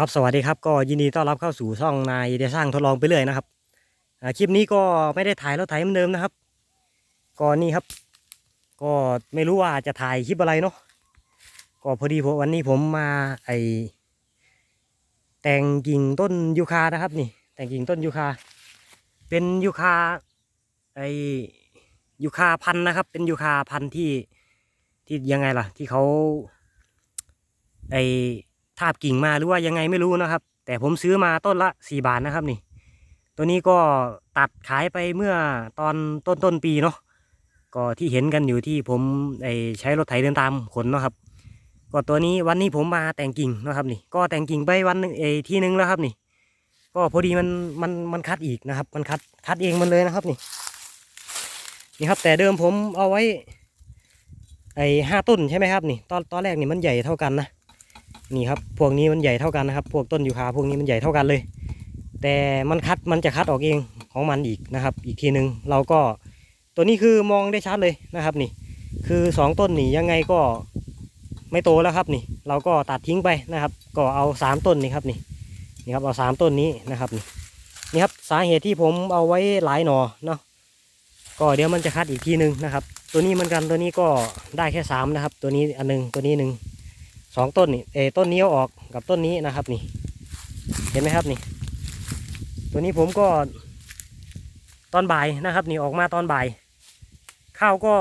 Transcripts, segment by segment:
ครับสวัสดีครับก็ยินดีต้อนรับเข้าสู่ช่องนายเดสร้างทดลองไปเรื่อยนะครับคลิปนี้ก็ไม่ได้ถ่ายรถไถเหมือนเดิมนะครับก็นี่ครับ ก็ไม่รู้ว่าจะถ่ายคลิปอะไรเนาะก็พอดีผมวันนี้ผมมาไอแต่งกิ่งต้นยูคานะครับนี่ แต่งกิ่งต้นยูคา เป็นยูคาไอยูคาพันนะครับ เป็นยูคาพันที่ที่ยังไงล่ะ ที่เขาไอ ทาบกิ่งมาหรือว่ายังไงไม่รู้นะครับ แต่ผมซื้อมาต้นละสี่บาทนะครับนี่ ตัวนี้ก็ตัดขายไปเมื่อตอนต้นต้นปีเนาะก็ที่เห็นกันอยู่ที่ผมไอใช้รถไถเดินตามขนเนาะครับก็ตัวนี้วันนี้ผมมาแต่งกิ่งนะครับนี่ ก็แต่งกิ่งไปวันหนึ่งเอที่หนึงแล้วครับนี่ ก็พอดีมันมันมันคัดอีกนะครับ มันคัดคัดเองมันเลยนะครับนี่นี่ครับแต่เดิมผมเอาไว้ไอห้าต้นใช่ไหมครับนี่ ตอนตอนแรกนี่มันใหญ่เท่ากันนะ นี่ครับพวกนี้มันใหญ่เท่ากันนะครับ พวกต้นยูคาพวกนี้มันใหญ่เท่ากันเลย แต่มันคัดมันจะคัดออกเองของมันอีกนะครับ อีกทีหนึ่งเราก็ตัวนี้คือมองได้ชัดเลยนะครับนี่ คือสองต้นนี่ยังไงก็ไม่โตแล้วครับนี่ เราก็ตัดทิ้งไปนะครับ ก็เอาสามต้นนี่ครับนี่นี่ครับเอาสามต้นนี้นะครับนี่นี่ครับสาเหตุที่ผมเอาไว้หลายหนอเนาะก็เดี๋ยวมันจะคัดอีกทีหนึ่งนะครับ ตัวนี้เหมือนกันตัวนี้ก็ได้แค่สามนะครับ ตัวนี้อันหนึงตัวนี้หนึ่ง สองต้นนี่เอต้นนี้เอาออกกับต้นนี้นะครับนี่ เห็นไหมครับนี่ ตัวนี้ผมก็ตอนบ่ายนะครับ นี่ออกมาตอนบ่ายข้าวก็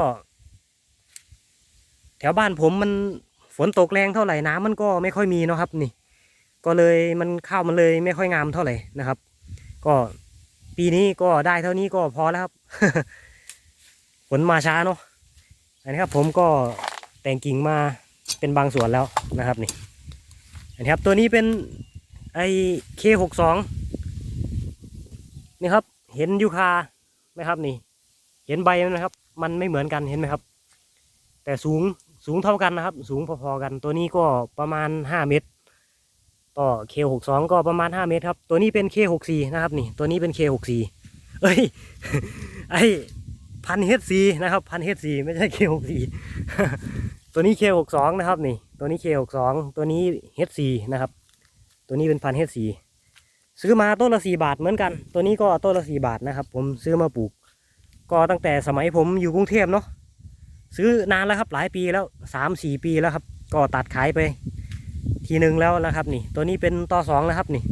แถวบ้านผมมันฝนตกแรงเท่าไหร่น้ำมันก็ไม่ค่อยมีเนาะครับ นี่ ก็เลยมันข้าวมันเลยไม่ค่อยงามเท่าไหร่นะครับ ก็ปีนี้ก็ได้เท่านี้ก็พอแล้วครับฝนมาช้าเนาะอันนี้ครับผมก็แต่งกิ่งมา เป็นบางส่วนแล้วนะครับนี่อันนี้ครับตัวนี้เป็นไอเคหกสองนี่ครับเห็นยูคาไหมครับนี่ เห็นใบมันไหมครับ มันไม่เหมือนกันเห็นไหมครับ แต่สูงสูงเท่ากันนะครับ สูงพอๆกัน ตัวนี้ก็ประมาณห้าเมตร ต่อเคหกสองก็ประมาณห้าเมตรครับ ตัวนี้เป็นเคหกสี่นะครับนี่ ตัวนี้เป็นเคหกสี่เอ้ย ไอพันเฮดซีนะครับ พันเฮดซีไม่ใช่เคหกสี่ ตัวนี้ K62 นะครับนี่ ตัวนี้ K62 ตัวนี้ H4 นะครับ ตัวนี้เป็นพัน H4 ซื้อมาต้นละ4บาทเหมือนกัน ตัวนี้ก็ต้นละ4บาทนะครับ ผมซื้อมาปลูก ก็ตั้งแต่สมัยผมอยู่กรุงเทพเนาะซื้อนานแล้วครับหลายปีแล้วสามสี่ปีแล้วครับ ก็ตัดขายไป ทีหนึ่งแล้วนะครับ นี่ ตัวนี้เป็นต่อสองนะครับนี่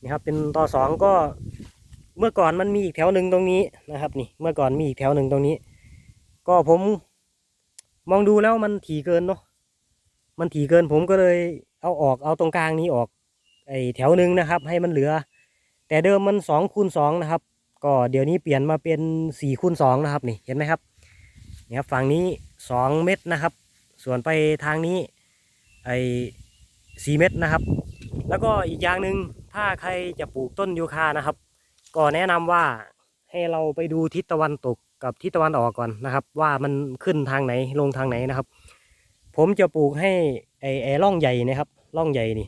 นี่ครับเป็นต่อสองก็เมื่อก่อนมันมีอีกแถวหนึ่งตรงนี้นะครับ นี่ เมื่อก่อนมีอีกแถวหนึ่งตรงนี้ ก็ผม มองดูแล้วมันถี่เกินเนาะมันถี่เกินผมก็เลยเอาออกเอาตรงกลางนี้ออกไอแถวหนึ่งนะครับ ให้มันเหลือ แต่เดิมมันสองคูณสองนะครับ ก็เดี๋ยวนี้เปลี่ยนมาเป็นสี่คูณสองนะครับนี่เห็นไหมครับนี่ครับฝั่งนี้สองเม็ดนะครับ ส่วนไปทางนี้ไอสี่เม็ดนะครับ แล้วก็อีกอย่างหนึ่งถ้าใครจะปลูกต้นยูคานะครับ ก็แนะนำว่าให้เราไปดูทิศตะวันตก กับทิศตะวันออกก่อนนะครับ ว่ามันขึ้นทางไหนลงทางไหนนะครับ ผมจะปลูกให้ไอ้ไอ้ร่องใหญ่นะครับร่องใหญ่นี่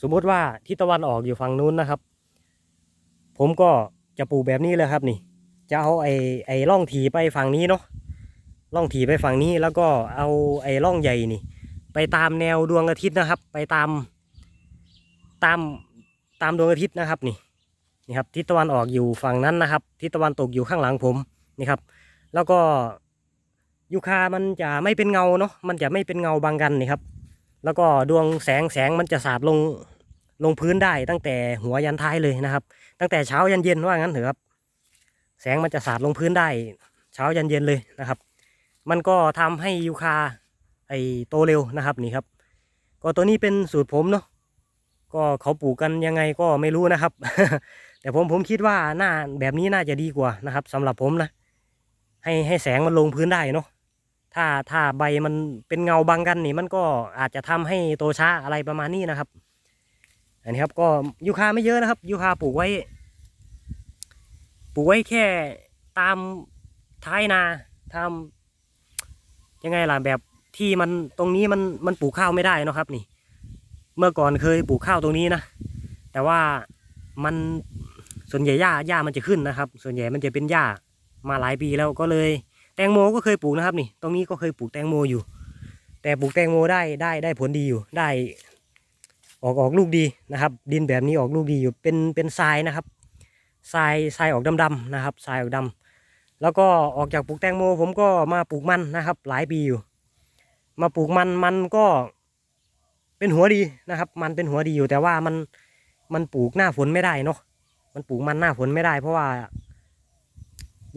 สมมุติว่าทิศตะวันออกอยู่ฝั่งนู้นนะครับ ผมก็จะปลูกแบบนี้เลยครับนี่ จะเอาไอ้ไอ้ร่องถีไปฝั่งนี้เนาะร่องถีไปฝั่งนี้แล้วก็เอาไอ้ร่องใหญ่นี่ ไปตามแนวดวงอาทิตย์นะครับ ไปตามตามตามดวงอาทิตย์นะครับนี่นี่ครับทิศตะวันออกอยู่ฝั่งนั้นนะครับ ทิศตะวันตกอยู่ข้างหลังผม นี่ครับ แล้วก็ยูคามันจะไม่เป็นเงาเนาะมันจะไม่เป็นเงาบางกันนี่ครับ แล้วก็ดวงแสงแสงมันจะสาดลงลงพื้นได้ตั้งแต่หัวยันท้ายเลยนะครับ ตั้งแต่เช้ายันเย็นว่างั้นเถอะครับ แสงมันจะสาดลงพื้นได้ เช้ายันเย็นเลยนะครับ มันก็ทำให้ยูคาไอโตเร็วนะครับนี่ครับ ก็ตัวนี้เป็นสูตรผมเนาะก็เขาปลูกกันยังไงก็ไม่รู้นะครับ แต่ผมผมคิดว่าหน้าแบบนี้น่าจะดีกว่านะครับสำหรับผมนะ ให้ให้แสงมันลงพื้นได้เนาะถ้าถ้าใบมันเป็นเงาบังกันนี่มันก็อาจจะทำให้โตช้าอะไรประมาณนี้นะครับ อันนี้ครับก็ยูคาไม่เยอะนะครับยูคาปลูกไว้ ปลูกไว้แค่ตามท้ายนาทำยังไงล่ะแบบที่มันตรงนี้มันมันปลูกข้าวไม่ได้นะครับนี่ เมื่อก่อนเคยปลูกข้าวตรงนี้นะแต่ว่ามันส่วนใหญ่หญ้าหญ้ามันจะขึ้นนะครับ ส่วนใหญ่มันจะเป็นหญ้า มาหลายปีแล้วก็เลย แตงโมก็เคยปลูกนะครับนี่ ตรงนี้ก็เคยปลูกแตงโมอยู่ แต่ปลูกแตงโมได้ได้ได้ผลดีอยู่ได้ ออกออกลูกดีนะครับ ดินแบบนี้ออกลูกดีอยู่เป็นเป็นทรายนะครับทรายทรายออกดำๆนะครับทรายออกดำแล้วก็ออกจากปลูกแตงโม ผมก็มาปลูกมันนะครับ หลายปีอยู่ มาปลูกมันมันก็เป็นหัวดีนะครับ มันเป็นหัวดีอยู่แต่ว่ามันมันปลูกหน้าฝนไม่ได้เนาะมันปลูกมันหน้าฝนไม่ได้เพราะว่า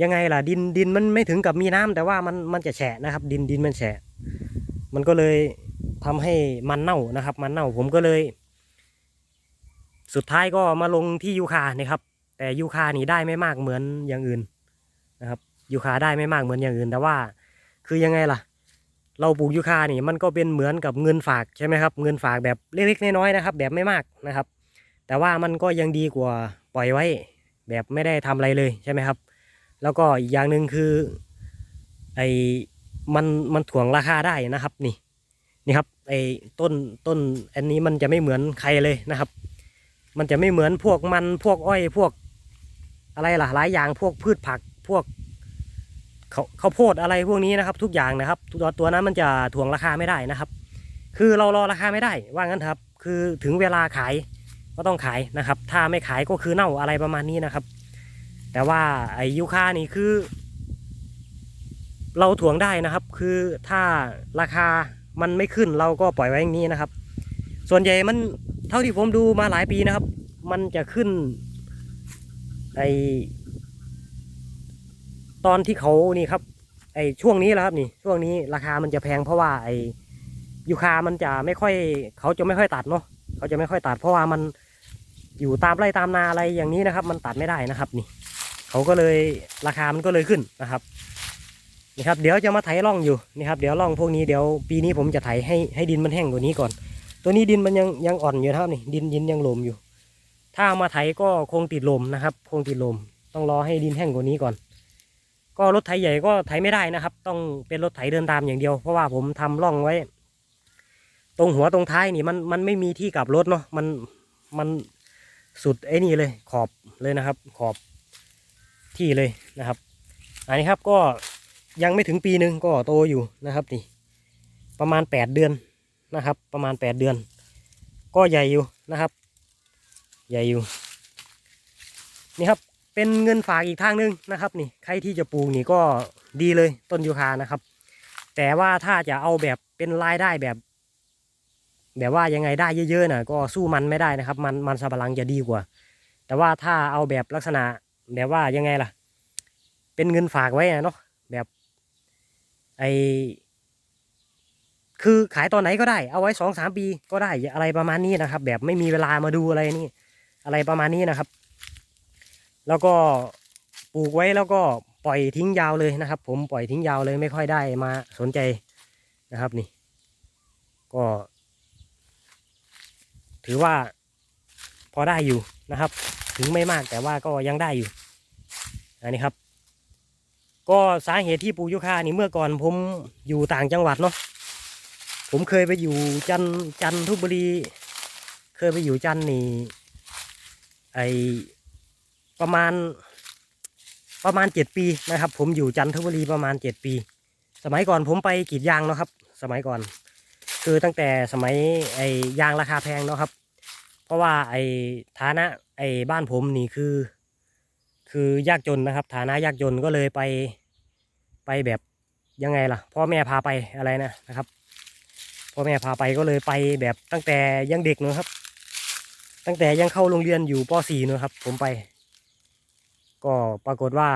ยังไงล่ะดินดินมันไม่ถึงกับมีน้ำแต่ว่ามันมันจะแฉะนะครับ ดินดินมันแฉะ มันก็เลยทำให้มันเน่านะครับ มันเน่าผมก็เลย สุดท้ายก็มาลงที่ยูคานี่ครับ แต่ยูคานี่ได้ไม่มากเหมือนอย่างอื่นนะครับยูคาได้ไม่มากเหมือนอย่างอื่น แต่ว่า คือยังไงล่ะ เราปลูกยูคานี่มันก็เป็นเหมือนกับเงินฝากใช่ไหมครับ เงินฝากแบบเล็กๆน้อยๆนะครับ แบบไม่มากนะครับ แต่ว่ามันก็ยังดีกว่าปล่อยไว้ แบบไม่ได้ทำอะไรเลยใช่ไหมครับ แล้วก็อีกอย่างหนึ่งคือไอ้มันมันถ่วงราคาได้นะครับนี่นี่ครับไอ้ต้นต้นอันนี้มันจะไม่เหมือนใครเลยนะครับ มันจะไม่เหมือนพวกมันพวกอ้อยพวกอะไรล่ะหลายอย่างพวกพืชผักพวกเขาข้าวโพดอะไรพวกนี้นะครับ ทุกอย่างนะครับตัวตัวนั้นมันจะถ่วงราคาไม่ได้นะครับ คือเรารอราคาไม่ได้ว่างั้นครับ คือถึงเวลาขายก็ต้องขายนะครับ ถ้าไม่ขายก็คือเน่าอะไรประมาณนี้นะครับ แต่ว่าไอ้ยูคานี่คือ เราถ่วงได้นะครับ คือถ้าราคามันไม่ขึ้นเราก็ปล่อยไว้อย่างนี้นะครับ ส่วนใหญ่มันเท่าที่ผมดูมาหลายปีนะครับ มันจะขึ้นไอตอนที่เขานี่ครับ ไอช่วงนี้แล้วครับนี่ ช่วงนี้ราคามันจะแพงเพราะว่าไอยูคามันจะไม่ค่อย เขาจะไม่ค่อยตัดเนาะเขาจะไม่ค่อยตัด เพราะว่ามันอยู่ตามไร่ตามนาอะไรอย่างนี้นะครับ มันตัดไม่ได้นะครับนี่ เขาก็เลยราคามันก็เลยขึ้นนะครับนี่ครับเดี๋ยวจะมาไถร่องอยู่นี่ครับเดี๋ยวร่องพวกนี้เดี๋ยวปีนี้ผมจะไถให้ให้ดินมันแห้งกว่านี้ก่อน ตัวนี้ดินมันยังยังอ่อนอยู่ครับนี่ดินดินยังโลมอยู่ ถ้าเอามาไถก็คงติดลมนะครับคงติดลม ต้องรอให้ดินแห้งกว่านี้ก่อน ก็รถไถใหญ่ก็ไถไม่ได้นะครับ ต้องเป็นรถไถเดินตามอย่างเดียว เพราะว่าผมทำร่องไว้ ตรงหัวตรงท้ายนี่มันมันไม่มีที่กลับรถเนาะมันมันสุดไอ้นี่เลยขอบเลยนะครับ ขอบ ที่เลยนะครับ อันนี้ครับก็ยังไม่ถึงปีหนึ่งก็โตอยู่นะครับนี่ประมาณแปดเดือนนะครับ ประมาณแปดเดือน ก็ใหญ่อยู่นะครับ ใหญ่อยู่นี่ครับเป็นเงินฝากอีกทางหนึงนะครับนี่ใครที่จะปลูกนี่ก็ดีเลยต้นยูคานะครับ แต่ว่าถ้าจะเอาแบบเป็นรายได้แบบแบบว่ายังไงได้เยอะๆน่ะก็สู้มันไม่ได้นะครับ มันมันสับปะหลังจะดีกว่า แต่ว่าถ้าเอาแบบลักษณะ แบบว่ายังไงล่ะ เป็นเงินฝากไว้อะเนาะแบบไอคือขายตอนไหนก็ได้ เอาไว้สองสามปีก็ได้อะไรประมาณนี้นะครับ แบบไม่มีเวลามาดูอะไรนี่ อะไรประมาณนี้นะครับ แล้วก็ปลูกไว้แล้วก็ปล่อยทิ้งยาวเลยนะครับ ผมปล่อยทิ้งยาวเลยไม่ค่อยได้มาสนใจนะครับนี่ ก็ ถือว่าพอได้อยู่นะครับ ถึงไม่มากแต่ว่าก็ยังได้อยู่อันนี้ครับ ก็สาเหตุที่ปลูกยูคานี่เมื่อก่อนผมอยู่ต่างจังหวัดเนาะผมเคยไปอยู่จันจันทบุรี เคยไปอยู่จันทร์นี่ไอประมาณประมาณเจ็ดปีนะครับ ผมอยู่จันทบุรีประมาณเจ็ดปี สมัยก่อนผมไปกรีดยางเนาะครับ สมัยก่อน คือตั้งแต่สมัยไอยางราคาแพงเนาะครับ เพราะว่าไอฐานะ ไอ้บ้านผมนี่คือ คือยากจนนะครับ ฐานะยากจนก็เลยไปไปแบบยังไงล่ะ พ่อแม่พาไปอะไรนะนะครับพ่อแม่พาไปก็เลยไปแบบตั้งแต่ยังเด็กเนอะครับ ตั้งแต่ยังเข้าโรงเรียนอยู่ป .4 เนอะครับ ผมไป ก็ปรากฏว่า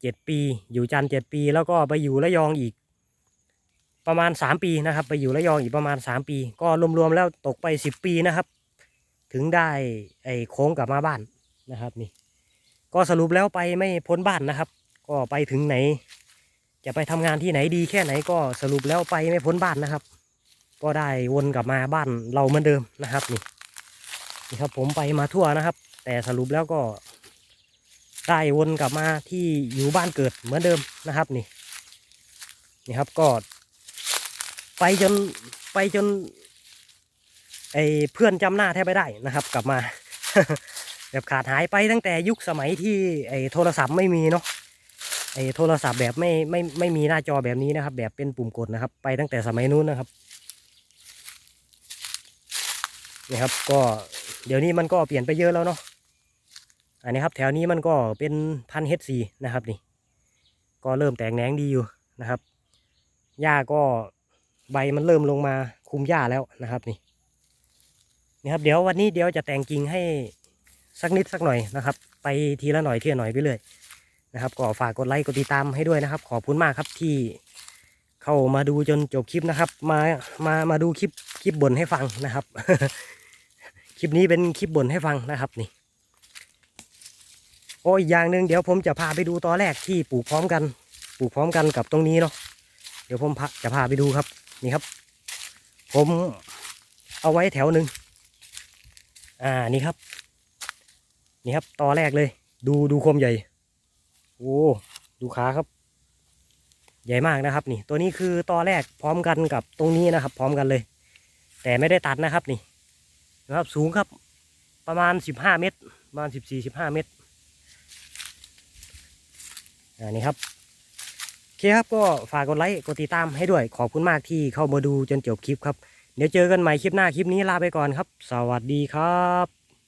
เจ็ดปี อยู่จันเจ็ดปี แล้วก็ไปอยู่ระยองอีก ประมาณสามปีนะครับ ไปอยู่ระยองอีกประมาณสามปี ก็รวมๆแล้วตกไปสิบปีนะครับ ถึงได้ไอ้โค้งกลับมาบ้านนะครับนี่ ก็สรุปแล้วไปไม่พ้นบ้านนะครับ ก็ไปถึงไหน จะไปทำงานที่ไหนดีแค่ไหนก็สรุปแล้วไปไม่พ้นบ้านนะครับ ก็ได้วนกลับมาบ้านเราเหมือนเดิมนะครับนี่นี่ครับผมไปมาทั่วนะครับ แต่สรุปแล้วก็ได้วนกลับมาที่อยู่บ้านเกิดเหมือนเดิมนะครับนี่นี่ครับก็ไปจนไปจน ไอเพื่อนจำหน้าแทบไม่ได้นะครับ กลับมา แบบขาดหายไปตั้งแต่ยุคสมัยที่ไอโทรศัพท์ไม่มีเนาะไอโทรศัพท์แบบไม่ไม่ไม่มีหน้าจอแบบนี้นะครับ แบบเป็นปุ่มกดนะครับ ไปตั้งแต่สมัยนู้นนะครับนี่ครับก็เดี๋ยวนี้มันก็เปลี่ยนไปเยอะแล้วเนาะอันนี้ครับแถวนี้มันก็เป็นพันเฮดซีนะครับนี่ ก็เริ่มแตกแหนงดีอยู่นะครับหญ้าก็ใบมันเริ่มลงมาคุมหญ้าแล้วนะครับนี่ นี่ครับเดี๋ยววันนี้เดี๋ยวจะแต่งกิ่งให้สักนิดสักหน่อยนะครับ ไปทีละหน่อยทีละหน่อยไปเรื่อยนะครับก็ฝากกดไลค์กดติดตามให้ด้วยนะครับ ขอบคุณมากครับที่เข้ามาดูจนจบคลิปนะครับ มามามาดูคลิปคลิปบ่นให้ฟังนะครับ คลิปนี้เป็นคลิปบ่นให้ฟังนะครับนี่โอ้อีกอย่างหนึ่งเดี๋ยวผมจะพาไปดูตอนแรกที่ปลูกพร้อมกัน ปลูกพร้อมกันกับตรงนี้เนาะเดี๋ยวผมจะพาไปดูครับ นี่ครับ ผมเอาไว้แถวหนึ่ง อ่านี่ครับ นี่ครับตอแรกเลย ดูดูโคมใหญ่ โอ้ดูขาครับ ใหญ่มากนะครับ นี่ ตัวนี้คือตอแรกพร้อมกันกับตรงนี้นะครับ พร้อมกันเลย แต่ไม่ได้ตัดนะครับนี่นะครับ สูงครับ ประมาณสิบห้าเมตรประมาณสิบสี่สิบห้าเมตรอ่านี่ครับโอเคครับก็ฝากกดไลค์กดติดตามให้ด้วยขอบคุณมากที่เข้ามาดูจนจบคลิปครับ เดี๋ยวเจอกันใหม่คลิปหน้าคลิปนี้ลาไปก่อนครับ สวัสดีครับ